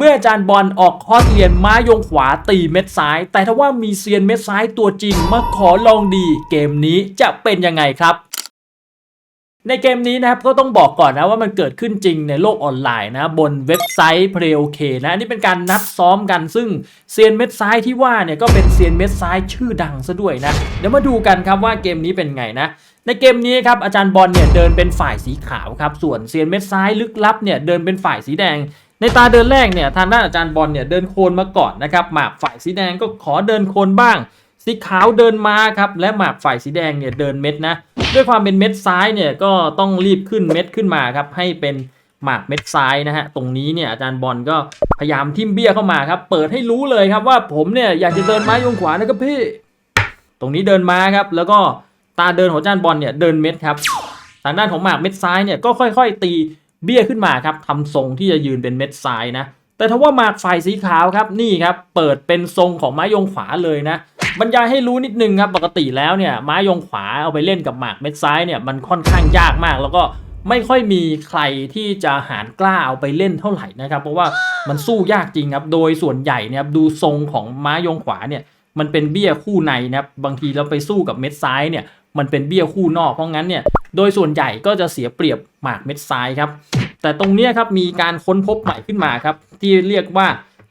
เมื่ออาจารย์บอลออกคอร์สเรียนม้ายงขวาตีเม็ดซ้าย แต่ถ้าว่ามีเซียนเม็ดซ้ายตัวจริงมาขอลองดี เกมนี้จะเป็นยังไงครับในเกมนี้นะครับก็ต้องบอกก่อนนะว่ามันเกิดขึ้นจริงในโลกออนไลน์นะบนเว็บไซต์ p l a y o k นะอันนี่เป็นการนัดซ้อมกันซึ่งเซียนเม็ดซ้ายที่ว่าเนี่ยก็เป็นเซียนเม็ดซ้ายชื่อดังซะด้วยนะ เดี๋ยวมาดูกันครับว่าเกมนี้เป็นไงนะ ในเกมนี้ครับอาจารย์บอลเนี่ยเดินเป็นฝ่ายสีขาวครับส่วนเซียนเม็ดซ้ายลึกลับเนี่ยเดินเป็นฝ่ายสีแดง ในตาเดินแรกเนี่ยทางด้านอาจารย์บอลเนี่ยเดินโคนมาก่อนนะครับหมากฝ่ายสีแดงก็ขอเดินโคนบ้าง สีขาวเดินมาครับและหมากฝ่ายสีแดงเนี่ยเดินเม็ดนะด้วยความเป็นเม็ดซ้ายเนี่ยก็ต้องรีบขึ้นเม็ดขึ้นมาครับให้เป็นหมากเม็ดซ้ายนะฮะตรงนี้เนี่ยอาจารย์บอลก็พยายามทิมเบี้ยเข้ามาครับเปิดให้รู้เลยครับว่าผมเนี่ยอยากจะเดินไม้ยงขวานะครับพี่ ตรงนี้เดินมาครับแล้วก็ตาเดินของอาจารย์บอลเนี่ยเดินเม็ดครับทางด้านของหมากเม็ดซ้ายเนี่ยก็ค่อย ๆ ตี เบี้ยขึ้นมาครับทำทรงที่จะยืนเป็นเม็ดซ้ายนะ แต่ถ้าว่าหมากฝ่ายสีขาวครับนี่ครับเปิดเป็นทรงของไม้ยงขวาเลยนะบรรยายให้รู้นิดนึงครับปกติแล้วเนี่ยไม้ยงขวาเอาไปเล่นกับหมากเม็ดซ้ายเนี่ยมันค่อนข้างยากมาก แล้วก็ไม่ค่อยมีใครที่จะหารกล้าเอาไปเล่นเท่าไหร่นะครับ เพราะว่ามันสู้ยากจริงครับโดยส่วนใหญ่เนี่ยดูทรงของไม้ยงขวาเนี่ยมันเป็นเบี้ยคู่ในนะครับบางทีเราไปสู้กับเม็ดซ้ายเนี่ย มันเป็นเบี้ยคู่นอกเพราะงั้นเนี่ยโดยส่วนใหญ่ก็จะเสียเปรียบหมากเม็ดซ้ายครับ แต่ตรงเนี้ยครับมีการค้นพบใหม่ขึ้นมาครับ ที่เรียกว่า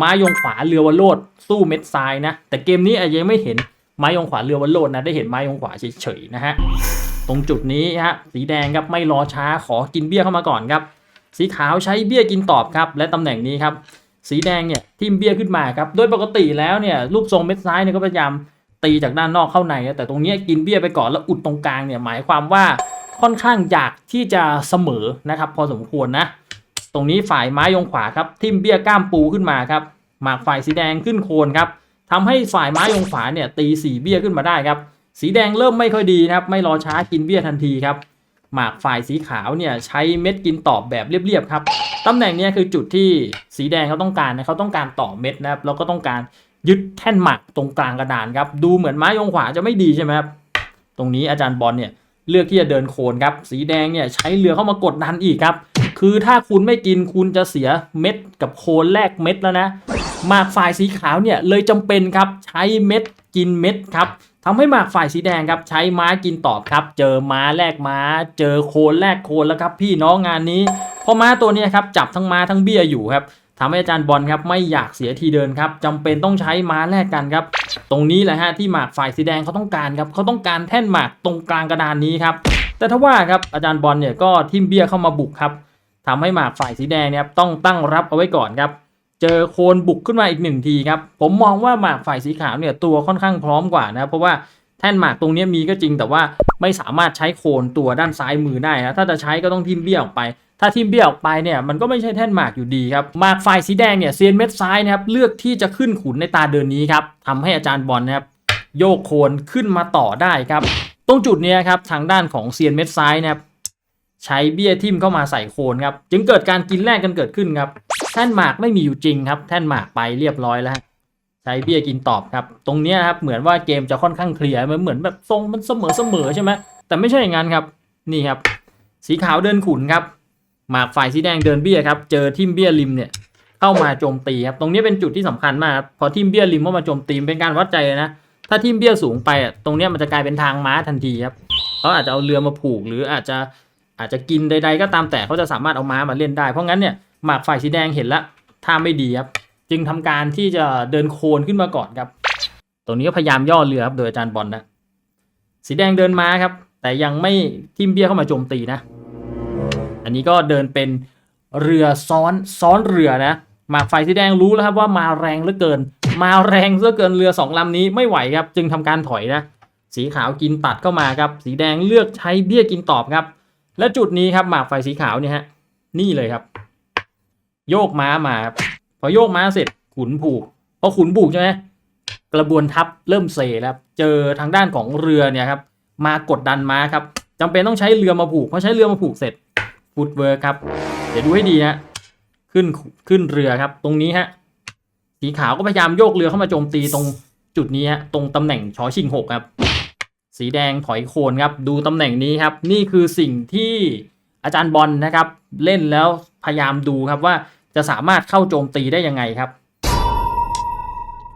ม้ายงขวาเรือวโรดสู้เม็ดซ้ายนะ แต่เกมนี้อาจจะยังไม่เห็นม้ายงขวาเรือวโรดนะได้เห็นม้ายงขวาเฉยๆนะฮะตรงจุดนี้ฮะสีแดงครับไม่รอช้าขอกินเบี้ยเข้ามาก่อนครับ สีขาวใช้เบี้ยกินตอบครับและตำแหน่งนี้ครับสีแดงเนี่ยทิมเบี้ยขึ้นมาครับโดยปกติแล้วเนี่ยรูปทรงเม็ดซ้ายเนี่ยก็พยายาม ตีจากด้านนอกเข้าในนะแต่ตรงนี้กินเบี้ยไปก่อนแล้วอุดตรงกลางเนี่ยหมายความว่าค่อนข้างอยากที่จะเสมอนะครับ พอสมควรนะ ตรงนี้ฝ่ายไม้ยงขวาครับ ทิมเบี้ยก้ามปูขึ้นมาครับหมากฝ่ายสีแดงขึ้นโคนครับทำให้ฝ่ายไม้ยงขวาเนี่ยตีสีเบี้ยขึ้นมาได้ครับสีแดงเริ่มไม่ค่อยดีนะครับ ไม่รอช้ากินเบี้ยทันทีครับหมากฝ่ายสีขาวเนี่ยใช้เม็ดกินตอบแบบเรียบๆครับตำแหน่งเนี้ยคือจุดที่สีแดงเขาต้องการนะเขาต้องการต่อเม็ดนะครับแล้วก็ต้องการ ยึดแท่นหมากตรงกลางกระดานครับ ดูเหมือนไม้ยงขวาจะไม่ดีใช่ไหมครับ ตรงนี้อาจารย์บอลเนี่ยเลือกที่จะเดินโคนครับ สีแดงเนี่ยใช้เรือเข้ามากดดันอีกครับ คือถ้าคุณไม่กินคุณจะเสียเม็ดกับโคนแลกเม็ดแล้วนะ หมากฝ่ายสีขาวเนี่ยเลยจำเป็นครับใช้เม็ดกินเม็ดครับทำให้หมากฝ่ายสีแดงครับใช้ม้ากินตอบครับ เจอม้าแลกม้า เจอโคนแลกโคนแล้วครับ พี่น้องงานนี้เพราะม้าตัวนี้ครับจับทั้งม้าทั้งเบี้ยอยู่ครับ ทำให้อาจารย์บอลครับไม่อยากเสียทีเดินครับจำเป็นต้องใช้ม้าแลกกันครับ ตรงนี้แหละฮะที่หมากฝ่ายสีแดงเขาต้องการครับเขาต้องการแท่นหมากตรงกลางกระดานนี้ครับแต่ถ้าว่าครับอาจารย์บอลเนี่ยก็ทิมเบี้ยเข้ามาบุกครับทำให้หมากฝ่ายสีแดงเนี่ยต้องตั้งรับเอาไว้ก่อนครับเจอโคนบุกขึ้นมาอีกหนึ่งทีครับ ผมมองว่าหมากฝ่ายสีขาวเนี่ยตัวค่อนข้างพร้อมกว่านะเพราะว่าแท่นหมากตรงนี้มีก็จริงแต่ว่าไม่สามารถใช้โคนตัวด้านซ้ายมือได้นะถ้าจะใช้ก็ต้องทิมเบี้ยออกไป ถ้าทิมเบี้ยออกไปเนี่ยมันก็ไม่ใช่แท่นหมากอยู่ดีครับหมากฝ่ายสีแดงเนี่ยเซียนเม็ดซ้ายนะครับเลือกที่จะขึ้นขุนในตาเดินนี้ครับทำให้อาจารย์บอลนะครับโยกโคนขึ้นมาต่อได้ครับ ตรงจุดเนี้ยครับทางด้านของเซียนเม็ดซ้ายนะครับใช้เบี้ยทิ่มเข้ามาใส่โคนครับจึงเกิดการกินแลกกันเกิดขึ้นครับแท่นหมากไม่มีอยู่จริงครับ แท่นหมากไปเรียบร้อยแล้วใช้เบี้ยกินตอบครับ ตรงเนี้ยครับเหมือนว่าเกมจะค่อนข้างเคลียร์มันเหมือนแบบทรงมันเสมอเสมอใช่ไหมแต่ไม่ใช่อย่างนั้นครับนี่ครับ สีขาวเดินขุนครับ มากฝ่ายสีแดงเดินเบี้ยครับ เจอทิมเบี้ยริมเนี่ยเข้ามาโจมตีครับ ตรงนี้เป็นจุดที่สำคัญมากครับพอทิมเบี้ยริมเข้ามาโจมตีเป็นการวัดใจเลยนะ ถ้าทิมเบี้ยสูงไปอะตรงนี้มันจะกลายเป็นทางม้าทันทีครับเขาอาจจะเอาเรือมาผูก หรืออาจจะอาจจะกินใด ๆ ก็ตามแต่เขาจะสามารถเอาม้ามาเล่นได้ เพราะงั้นเนี่ยหมากฝ่ายสีแดงเห็นแล้วท่าไม่ดีครับ จึงทำการที่จะเดินโคนขึ้นมาก่อนครับ ตรงนี้ก็พยายามย่อเรือครับโดยอาจารย์บอลนะ สีแดงเดินมาครับ แต่ยังไม่ทิมเบี้ยเข้ามาโจมตีนะ อันนี้ก็เดินเป็นเรือซ้อนซ้อนเรือนะหมากฝ่ายสีแดงรู้แล้วครับว่ามาแรงเหลือเกิน มาแรงเหลือเกินเรือสองลำนี้ไม่ไหวครับ จึงทำการถอยนะ สีขาวกินตัดเข้ามาครับ สีแดงเลือกใช้เบี้ยกินตอบครับ และจุดนี้ครับหมากฝ่ายสีขาวเนี่ยฮะนี่เลยครับ โยกม้ามาพอโยกม้าเสร็จขุนผูกพอขุนผูกใช่ไหมกระบวนทัพเริ่มเซแล้วครับเจอทางด้านของเรือเนี่ยครับมากดดันม้าครับจำเป็นต้องใช้เรือมาผูกพอใช้เรือมาผูกเสร็จ ฟุตเวิร์ครับ เดี๋ยวดูให้ดีฮะขึ้นขึ้นเรือครับ ตรงนี้ฮะสีขาวก็พยายามโยกเรือเข้ามาโจมตีตรงจุดนี้ฮะตรงตำแหน่งชอชิงหกครับ สีแดงถอยโคนครับ ดูตำแหน่งนี้ครับ นี่คือสิ่งที่อาจารย์บอลนะครับ เล่นแล้วพยายามดูครับว่าจะสามารถเข้าโจมตีได้ยังไงครับ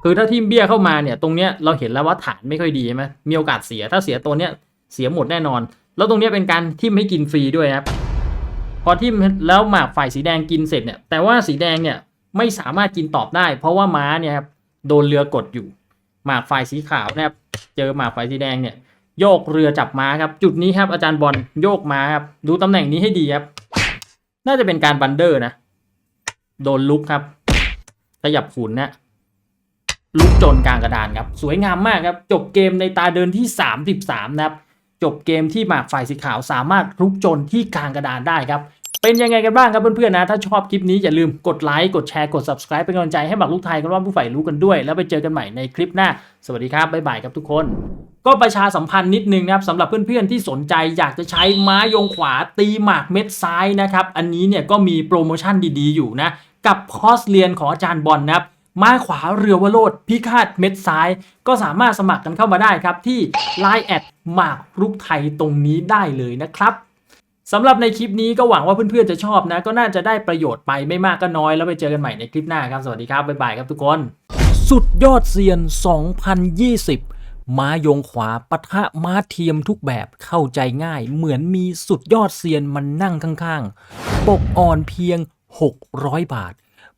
คือถ้าทีมเบี้ยเข้ามาเนี่ย ตรงเนี้ยเราเห็นแล้วว่าฐานไม่ค่อยดีใช่ไหมมีโอกาสเสียถ้าเสียตัวเนี้ยเสียหมดแน่นอน แล้วตรงเนี้ยเป็นการทิมให้กินฟรีด้วยครับ พอทิมแล้วหมากฝ่ายสีแดงกินเสร็จเนี่ยแต่ว่าสีแดงเนี่ยไม่สามารถกินตอบได้ เพราะว่าม้าเนี่ยครับโดนเรือกดอยู่ หมากฝ่ายสีขาวนะครับเจอหมากฝ่ายสีแดงเนี่ยโยกเรือจับม้าครับจุดนี้ครับอาจารย์บอลโยกม้าครับดูตำแหน่งนี้ให้ดีครับ น่าจะเป็นการบันเดอร์นะ โดนลุกครับขยับขุนนะลุกจนกลางกระดานครับ สวยงามมากครับ จบเกมในตาเดินที่ 33 นะครับ จบเกมที่หมากฝ่ายสีขาวสามารถลุกจนที่กลางกระดานได้ครับ เป็นยังไงกันบ้างครับเพื่อนๆนะ ถ้าชอบคลิปนี้อย่าลืมกดไลค์กดแชร์กด subscribe เป็นกำลังใจให้หมากลูกไทยกันว่าผู้ใฝ่รู้กันด้วย แล้วไปเจอกันใหม่ในคลิปหน้า สวัสดีครับบ๊ายบายครับทุกคนก็ประชาสัมพันธ์นิดนึงนะครับสำหรับเพื่อนๆที่สนใจอยากจะใช้ม้ายงขวาตีหมากเม็ดซ้ายนะครับ อันนี้เนี่ยก็มีโปรโมชั่นดีๆอยู่นะ กับคอร์สเรียนของอาจารย์บอลนะครับ ม้าขวาเรือวโรดพิฆาตเม็ดซ้าย ก็สามารถสมัครกันเข้ามาได้ครับ ที่ Line แอดหมากรุกไทยตรงนี้ได้เลยนะครับสำหรับในคลิปนี้ก็หวังว่าเพื่อนๆจะชอบนะ ก็น่าจะได้ประโยชน์ไปไม่มากก็น้อย แล้วไปเจอกันใหม่ในคลิปหน้าครับ สวัสดีครับ บ๊ายบายครับทุกคน สุดยอดเซียน 2020 ม้ายงขวาปะทะม้าเทียมทุกแบบเข้าใจง่าย เหมือนมีสุดยอดเซียนมันนั่งข้างๆ ปกอ่อนเพียง 600 บาท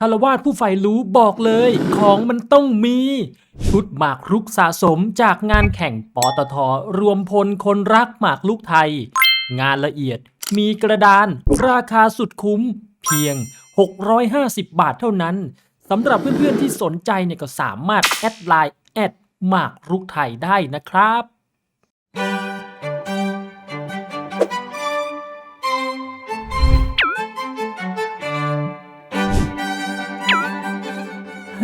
คารวาสผู้ใฝ่รู้บอกเลยของมันต้องมี ชุดหมากรุกสะสมจากงานแข่งปตท รวมพลคนรักหมากรุกไทย งานละเอียดมีกระดาน ราคาสุดคุ้ม เพียง 650 บาทเท่านั้นสำหรับเพื่อนๆที่สนใจเนี่ยก็สามารถแอดไลน์แอดหมากรุกไทยได้นะครับ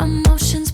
emotions